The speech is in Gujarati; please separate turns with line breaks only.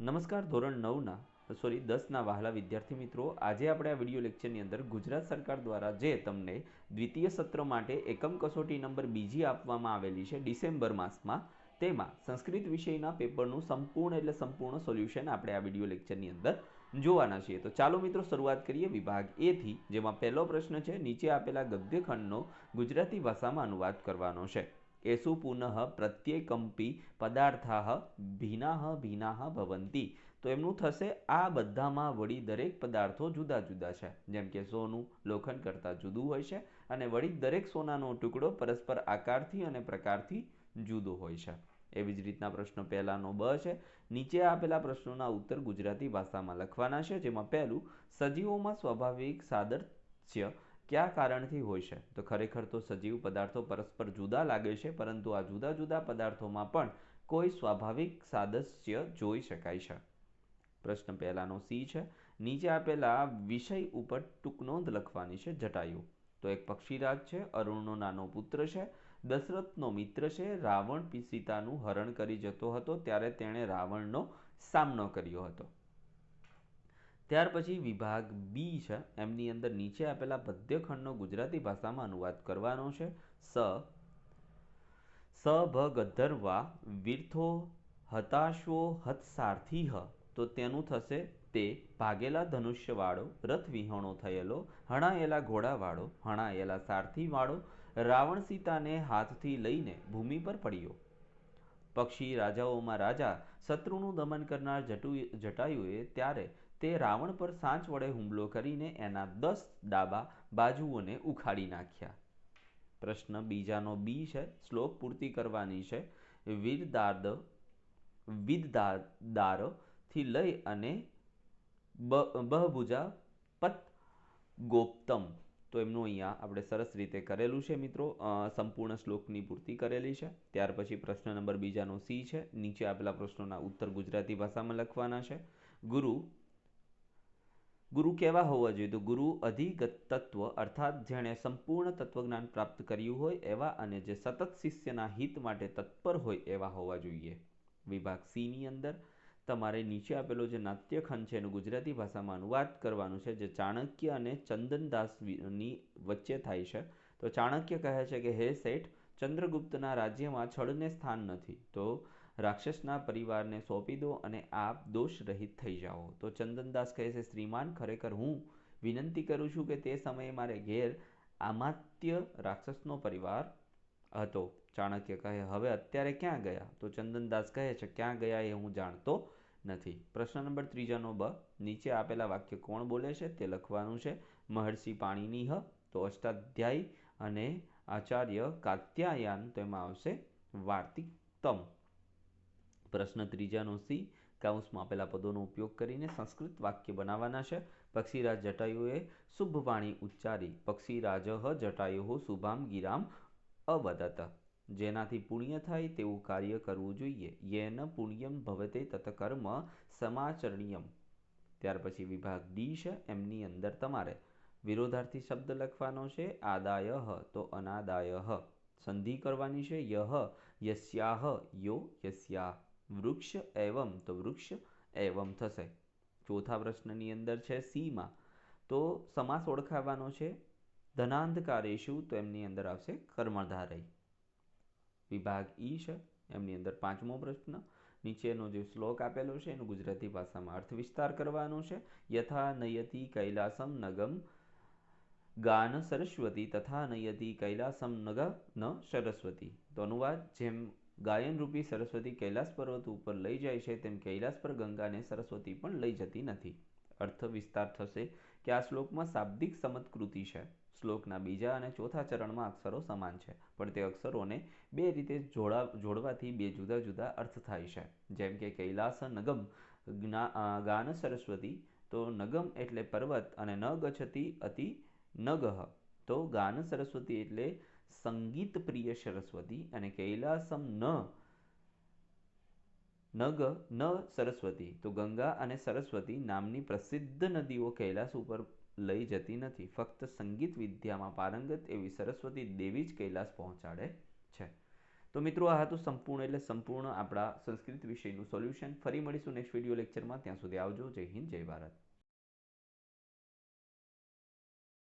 નમસ્કાર, ધોરણ નવના, સોરી, દસના વહાલા વિદ્યાર્થી મિત્રો. આજે આપણે આ વીડિયો લેક્ચરની અંદર ગુજરાત સરકાર દ્વારા જે તમને દ્વિતીય સત્ર માટે એકમ કસોટી નંબર બીજી આપવામાં આવેલી છે ડિસેમ્બર માસમાં, તેમાં સંસ્કૃત વિષયના પેપરનું સંપૂર્ણ એટલે સંપૂર્ણ સોલ્યુશન આપણે આ વીડિયો લેક્ચરની અંદર જોવાના છીએ. તો ચાલો મિત્રો શરૂઆત કરીએ વિભાગ એથી જેમાં પહેલો પ્રશ્ન છે, નીચે આપેલા ગદ્યખંડનો ગુજરાતી ભાષામાં અનુવાદ કરવાનો છે. એસુ પુનઃ પ્રત્યેકંપી પદાર્થા ભીના ભીના ભવંતી તો એમનું થશે, આ બધામાં વળી દરેક પદાર્થો જુદા જુદા છે। જેમ કે સોનું લોખંડ કરતાં જુદું હોય છે અને વળી દરેક સોનાનો ટુકડો પરસ્પર આકારથી અને પ્રકારથી જુદો હોય છે। એવી જ રીતના પ્રશ્ન પહેલાનો બ છે। નીચે આપેલા પ્રશ્નોના ઉત્તર ગુજરાતી ભાષામાં લખવાના છે, જેમાં પહેલું, સજીવોમાં સ્વાભાવિક સાદૃશ્ય કયા કારણથી હોય છે? તો ખરેખર તો સજીવ પદાર્થો પરસ્પર જુદા લાગે છે, પરંતુ આ જુદા જુદા પદાર્થોમાં પણ કોઈ સ્વાભાવિક સાદસ્ય જોઈ શકાય છે. પ્રશ્ન પહેલાનો સી છે. નીચે આપેલા વિષય ઉપર ટૂંકનોંધ લખવાની છે જટાયુ. તો એક પક્ષીરાજ છે, અરુણનો નાનો પુત્ર છે, દશરથનો મિત્ર છે, રાવણ સીતાનું હરણ કરી જતો હતો, ત્યારે તેણે રાવણનો સામનો કર્યો હતો. ત્યાર પછી વિભાગ બી છે. એમની અંદર નીચે આપેલા પદ્યખંડનો ગુજરાતી ભાષામાં અનુવાદ કરવાનો છે. સ. સ ભ ગદ્ધર્વા વીર્થો હતાશો હતસારથી હ તો તેનું થશે તે ભાગેલા ધનુષ્યવાળો રથ વિહોણો થયેલો, હણાયેલા ઘોડાવાળો, હણાયેલા સારથીવાળો, રાવણ સીતાને હાથથી લઈને ભૂમિ પર પડ્યો. પક્ષી રાજાઓમાં રાજા શત્રુનું દમન કરનાર જટુ જટાયુએ ત્યારે તે રાવણ પર સાંચ વડે હુમલો કરીને એના દસ ડાબા બાજુઓને ઉખાડી નાખ્યા. પ્રશ્ન બીજાનો બી છે. શ્લોક પૂર્તિ કરવાની છે. વીરદાદ વિદદારથી લઈ અને બહભુજા પત ગોપ્તમ. તો એમનું અહીંયા આપણે સરસ રીતે કરેલું છે મિત્રો. સંપૂર્ણ શ્લોકની પૂર્તિ કરેલી છે. ત્યાર પછી પ્રશ્ન નંબર બીજાનો સી છે. નીચે આપેલા પ્રશ્નોના ઉત્તર ગુજરાતી ભાષામાં લખવાના છે. ગુરુ ગુરુ કેવા હોવા જોઈએ? તો ગુરુ અધિગત તત્વ અર્થાત જેણે સંપૂર્ણ તત્વજ્ઞાન પ્રાપ્ત કર્યું હોય એવા અને જે સતત શિષ્યના હિત માટે તત્પર હોય એવા હોવા જોઈએ. વિભાગ સીની અંદર તમારે નીચે આપેલો જે નાટ્યખંડ છે એનું ગુજરાતી ભાષામાં અનુવાદ કરવાનું છે, જે ચાણક્ય અને ચંદનદાસની વચ્ચે થાય છે. તો ચાણક્ય કહે છે કે, હે શેઠ, ચંદ્રગુપ્તના રાજ્યમાં છળને સ્થાન નથી. તો રાક્ષસના પરિવારને સોંપી દો અને આપ દોષ રહિત થઈ જાઓ. તો ચંદનદાસ કહે છે, શ્રીમાન, ખરેખર હું વિનંતી કરું છું કે તે સમયે મારે ઘેર આમાત્ય રાક્ષસનો પરિવાર હતો. ચાણક્ય કહે, હવે અત્યારે ક્યાં ગયા? તો ચંદનદાસ કહે છે, ક્યાં ગયા એ હું જાણતો નથી. પ્રશ્ન નંબર ત્રીજાનો બ, નીચે આપેલા વાક્ય કોણ બોલે છે? તે લખવાનું છે, મહર્ષિ પાણીની હ તો અષ્ટાધ્યાયી અને આચાર્ય કાત્યાયાન, તો એમાં આવશે, વાર્તિકતમ પ્રશ્ન ત્રીજાનો સી. કાઉન્સમાં આપેલા પદોનો ઉપયોગ કરીને સંસ્કૃત વાક્ય બનાવવાના છે. પક્ષીરાજ જટાયુએ શુભ વાણી ઉચ્ચારી, પક્ષીરાજ જટાયુ શુભામ ગિરામ અવદત જેનાથી પુણ્ય થાય તેવું કાર્ય કરવું જોઈએ. યેન પુણ્યમ ભવતે તત કર્મ સમાચરણીયમ. ત્યાર પછી વિભાગ ડી છે, એમની અંદર તમારે. વિરોધાર્થી શબ્દ લખવાનો છે, આદાય તો અનાદાય સંધિ કરવાની છે, યહ, યસ્યાહ, યો, યસ્યા. વૃક્ષ એવમ, તો વૃક્ષ એવમ થશે. ચોથા પ્રશ્નની અંદર છે સીમાં. તો સમાસ ઓળખાવાનો છે. ધનાંધકારેશુ, તો એમની અંદર આવશે કર્મધારય. વિભાગ ઈ છે. એમની અંદર પાંચમો પ્રશ્ન. નીચેનો જે શ્લોક આપેલો છે, એનું ગુજરાતી ભાષામાં અર્થ વિસ્તાર કરવાનો છે. યથા નયતી કૈલાસમ નગમ ગાન સરસ્વતી, તથા નયતી કૈલાસમ નગ ન સરસ્વતી. તો અનુવાદ જેમ ગાયન રૂપી સરસ્વતી કૈલાસ પર્વત ઉપર લઈ જાય છે, તેમ કૈલાસ પર ગંગાને સરસ્વતી પણ લઈ જતી નથી. અર્થ વિસ્તાર થશે કે આ શ્લોકમાં શાબ્દિક સમત્કૃતિ છે. શ્લોકના બીજા અને ચોથા ચરણમાં અક્ષરો સમાન છે, પણ તે અક્ષરોને બે રીતે જોડા, જોડવાથી બે જુદા જુદા અર્થ થાય છે. જેમ કે કૈલાસ નગમ ગાન સરસ્વતી, તો નગમ એટલે પર્વત અને ન ગચ્છતી અતિ નગહ, તો ગાન સરસ્વતી એટલે સંગીત પ્રિય સરસ્વતી અને કૈલાસમ ન, નગ, ન સરસ્વતી. તો ગંગા અને સરસ્વતી નામની પ્રસિદ્ધ નદીઓ કૈલાસ ઉપર લઈ જતી નથી. ફક્ત સંગીત વિદ્યામાં પારંગત એવી સરસ્વતી દેવી જ કૈલાસ પહોંચાડે છે. તો મિત્રો, આ હતું સંપૂર્ણ એટલે સંપૂર્ણ આપણા સંસ્કૃત વિષયનું સોલ્યુશન ફરી મળીશું નેક્સ્ટ વીડિયો લેક્ચરમાં ત્યાં સુધી આવજો. જય હિન્દ, જય ભારત.